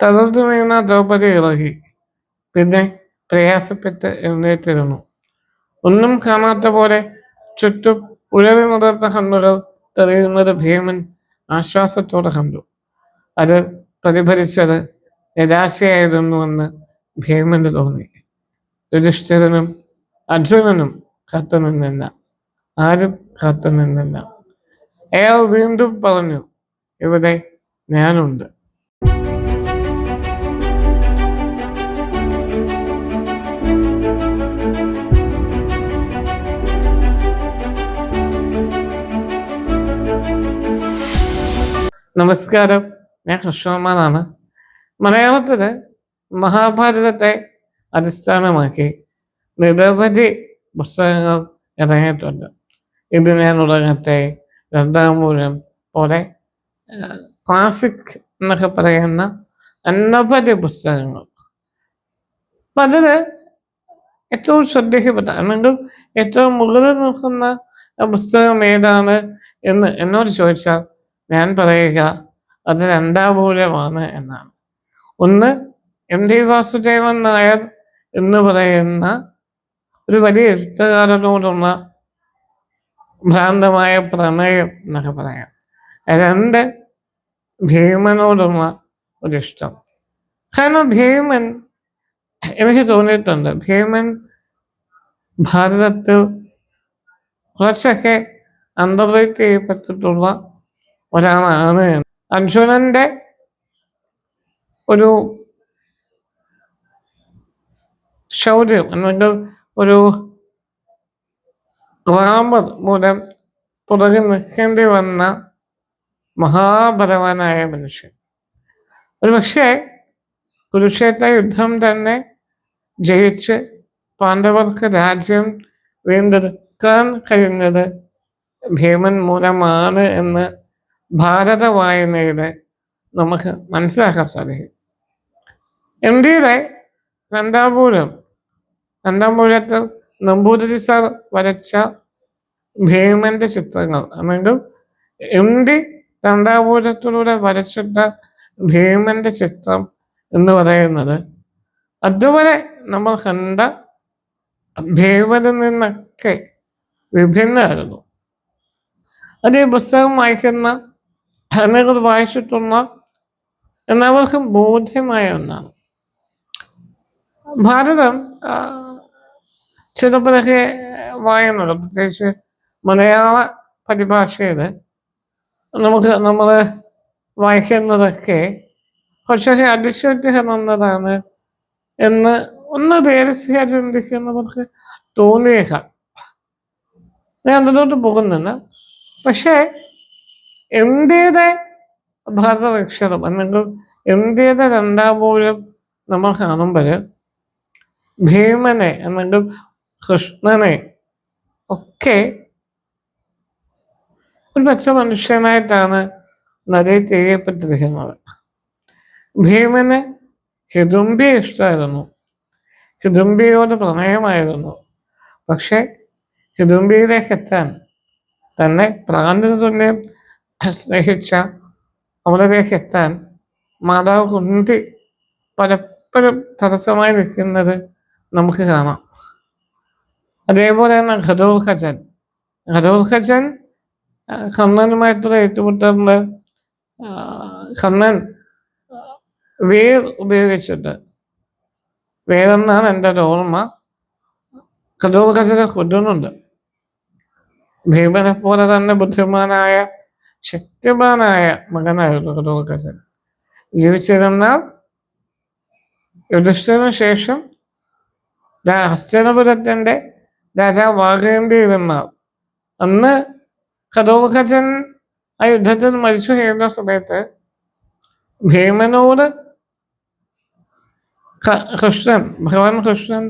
തളർന്നു വീണ ദ്രൗപദി ഇറങ്ങി പിന്നെ പ്രയാസപ്പെട്ട് എഴുന്നേറ്റിരുന്നു. ഒന്നും കാണാത്ത പോലെ ചുറ്റും ഉഴവി മുതിർന്ന കണ്ണുകൾ തെളിയുന്നത് ഭീമൻ ആശ്വാസത്തോടെ കണ്ടു. അത് പ്രതിഫലിച്ചത് നിരാശയായിരുന്നുവെന്ന് ഭീമന് തോന്നി. യുധിഷ്ഠിരനും അർജുനനും കാത്തുനിന്നില്ല ആരും കാത്തുനിന്നില്ല അയാൾ വീണ്ടും പറഞ്ഞു ഇവിടെ ഞാനുണ്ട്. നമസ്കാരം. ഞാൻ കൃഷ്ണകുമാറാണ്. മലയാളത്തിൽ മഹാഭാരതത്തെ അടിസ്ഥാനമാക്കി നിരവധി പുസ്തകങ്ങൾ ഇറങ്ങിയിട്ടുണ്ട്. ഇത് ഞാൻ ഉലകത്തെ രണ്ടാം മൂലം പോലെ ക്ലാസിക് എന്നൊക്കെ പറയുന്ന അനവധി പുസ്തകങ്ങൾ. പലര് ഏറ്റവും ശ്രദ്ധിക്കപ്പെട്ട അല്ലെങ്കിൽ ഏറ്റവും മുകളിൽ നിൽക്കുന്ന പുസ്തകം ഏതാണ് എന്ന് എന്നോട് ചോദിച്ചാൽ ഞാൻ പറയുക അത് രണ്ടാം മൂലമാണ് എന്നാണ്. ഒന്ന് എം ടി വാസുദേവൻ നായർ എന്ന് പറയുന്ന ഒരു വലിയ എഴുത്തുകാരനോടുള്ള ഭ്രാന്തമായ പ്രണയം എന്നൊക്കെ പറയാം. രണ്ട് ഭീമനോടുള്ള ഒരു ഇഷ്ടം കാരണം ഭീമൻ എനിക്ക് തോന്നിയിട്ടുണ്ട് ഭീമൻ ഭാരതത്തിൽ കുറച്ചൊക്കെ അന്തർവേറ്റ് ചെയ്യപ്പെട്ടിട്ടുള്ള ഒരാളാണ്. അർജുനന്റെ ഒരു ശൗര്യം അല്ലെങ്കിൽ ഒരു റാമർ മൂലം പുറകിൽ നിൽക്കേണ്ടി വന്ന മഹാബലവാനായ മനുഷ്യൻ. ഒരു പക്ഷേ കുരുക്ഷേത്ര യുദ്ധം തന്നെ ജയിച്ച് പാണ്ഡവർക്ക് രാജ്യം വീണ്ടെടുക്കാൻ കഴിഞ്ഞത് ഭീമൻ മൂലമാണ് എന്ന് ഭാരത വായനയുടെ നമുക്ക് മനസ്സിലാക്കാൻ സാധിക്കും. എം ഡിയുടെ രണ്ടാം പൂരം രണ്ടാം നമ്പൂതിരി സാർ വരച്ച ഭീമന്റെ ചിത്രങ്ങൾ. അല്ലെങ്കിൽ എം ഡി രണ്ടാം പൂരത്തിലൂടെ വരച്ചിട്ട ഭീമന്റെ ചിത്രം എന്ന് പറയുന്നത് അതുവരെ നമ്മൾ കണ്ട ഭീമനിൽ നിന്നൊക്കെ വിഭിന്നമായിരുന്നു. അത് ഈ പുസ്തകം വായിക്കുന്ന ഭരണകൾ വായിച്ചിട്ടുള്ള എന്നവർക്ക് ബോധ്യമായ ഒന്നാണ്. ഭാരതം ചിലപ്പോഴൊക്കെ വായനുള്ള പ്രത്യേകിച്ച് മലയാള പരിഭാഷയിൽ നമുക്ക് നമ്മൾ വായിക്കുന്നതൊക്കെ കുറച്ചൊക്കെ അടിച്ചുപറ്റിക്കുന്നതാണ് എന്ന് ഒന്ന് ദേരസ്യ ചിന്തിക്കുന്നവർക്ക് തോന്നിയേക്കാം. ഞാൻ അതിലോട്ട് പോകുന്നില്ല. പക്ഷേ ഇന്ത്യയുടെ ഭാരതരക്ഷണം അല്ലെങ്കിൽ ഇന്ത്യയുടെ രണ്ടാം പോലും നമ്മൾ കാണുമ്പോൾ ഭീമനെ അല്ലെങ്കിൽ കൃഷ്ണനെ ഒക്കെ ഒരു പച്ച മനുഷ്യനായിട്ടാണ് നരേറ്റ് ചെയ്യപ്പെട്ടിരിക്കുന്നത്. ഭീമന് ഹിദുംബിയെ ഇഷ്ടമായിരുന്നു. ഹിദുംബിയോട് പ്രണയമായിരുന്നു. പക്ഷെ ഹിദുംബിയിലേക്ക് എത്താൻ തന്നെ പ്രാന്തിന് തുല്യം സ്നേഹിച്ച അവളിലേക്ക് എത്താൻ മാതാവ് കുന്തി പലപ്പോഴും തടസ്സമായി നിൽക്കുന്നത് നമുക്ക് കാണാം. അതേപോലെ തന്നെ ഘടോർഖജൻ ഘടോർഖജൻ കണ്ണനുമായിട്ടുള്ള ഏറ്റുമുട്ടലിൽ കണ്ണൻ വേർ ഉപയോഗിച്ചിട്ട് വേറെന്നാണ് എന്റെ ഒരു ഓർമ്മ. ഘടോർഖജനെ കൊല്ലുന്നുണ്ട് ഭീമനെ പോലെ തന്നെ ബുദ്ധിമാനായ ശക്തിമാനായ മകനായിരുന്നു ഘടോൽഖജൻ ജീവിച്ചിരുന്നാൽ യുധിഷ്ഠിരന് ശേഷം ഹസ്തനപുരത്തിന്റെ രാജാവാകേണ്ടിയിരുന്നാൽ അന്ന് ഘടോൽഖജൻ ആ യുദ്ധത്തിൽ മരിച്ചു കഴിയുന്ന സമയത്ത് ഭീമനോട് കൃഷ്ണൻ ഭഗവാൻ കൃഷ്ണൻ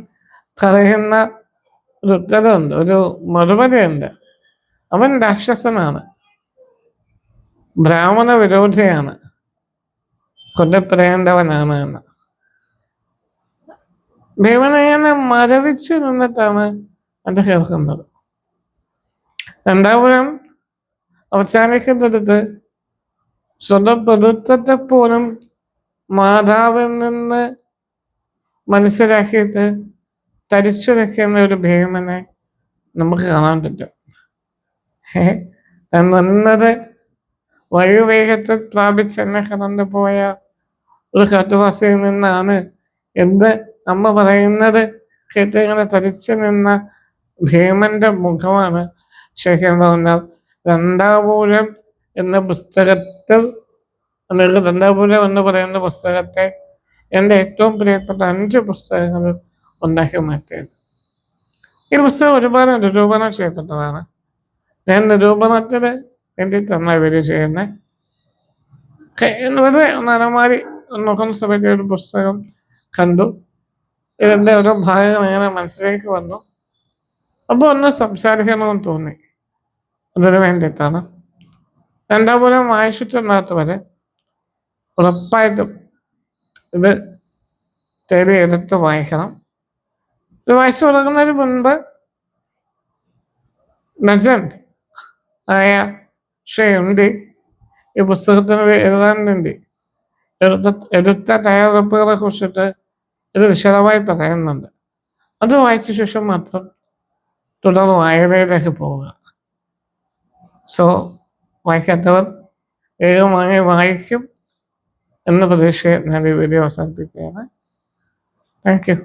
പറയുന്ന ഒരു ഉത്തരവുണ്ട് ഒരു മറുപടിയുണ്ട്. അവൻ രാക്ഷസനാണ്. ബ്രാഹ്മണ വിരോധിയാണ്. കൊല്ലപ്പെടേണ്ടവനാണ് എന്ന്. ഭീമനയനെ മരവിച്ചു നിന്നിട്ടാണ് അത് കേൾക്കുന്നത്. രണ്ടാപുരം അവസാനിക്കുന്നിടത്ത് സ്വന്തം പ്രഭുത്വത്തെ പോലും മാതാവിൽ നിന്ന് മനസ്സിലാക്കിയിട്ട് തരിച്ചു വെക്കുന്ന ഒരു ഭീമനെ നമുക്ക് കാണാൻ പറ്റും. ഏ എന്നത് വഴിവേഗത്തിൽ കടന്നു പോയ ഒരു കാട്ടുവാസിയിൽ നിന്നാണ് എന്ത് അമ്മ പറയുന്നത്? കേട്ടിങ്ങനെ തരിച്ചു നിന്ന ഭീമന്റെ മുഖമാണ് ശേഖരൻ പറഞ്ഞാൽ രണ്ടാപൂരം എന്ന പുസ്തകത്തിൽ അല്ലെങ്കിൽ രണ്ടാപൂരം എന്ന് പറയുന്ന പുസ്തകത്തെ എന്റെ ഏറ്റവും പ്രിയപ്പെട്ട അഞ്ച് പുസ്തകങ്ങൾ ഉണ്ടാക്കി മാറ്റിയത്. ഈ പുസ്തകം ഒരുപാട് നിരൂപണം ചെയ്യപ്പെട്ടതാണ്. ഞാൻ നിരൂപണത്തിന് തന്നെ ഇവർ ചെയ്യുന്നത് വെറുതെ നരമാരി നോക്കുന്ന സമയത്ത് ഒരു പുസ്തകം കണ്ടു. ഇതിന്റെ ഓരോ ഭാഗങ്ങൾ ഇങ്ങനെ മനസ്സിലേക്ക് വന്നു. അപ്പോൾ ഒന്ന് സംസാരിക്കണമെന്ന് തോന്നി. അതിന് വേണ്ടിയിട്ടാണ്. രണ്ടാമൂലം വായിച്ചിട്ടുണ്ടാത്തവരെ ഉറപ്പായിട്ടും ഇത് തേടി എടുത്ത് വായിക്കണം. ഇത് വായിച്ചു തുടങ്ങുന്നതിന് മുൻപ് നജൻ ആയ ശ്രീ ഉണ്ട് ഈ പുസ്തകത്തിന് എഴുതാനുണ്ട്. എടുത്ത എടുത്ത തയ്യാറെടുപ്പുകളെ കുറിച്ചിട്ട് ഇത് വിശദമായി പറയുന്നുണ്ട്. അത് വായിച്ച ശേഷം മാത്രം തുടർ വായനയിലേക്ക് പോവുക. സോ വായിക്കാത്തവർ വേഗമായി വായിക്കും എന്ന പ്രതീക്ഷയെ ഞാൻ ഈ വീഡിയോ അവസാനിപ്പിക്കുകയാണ്. Thank you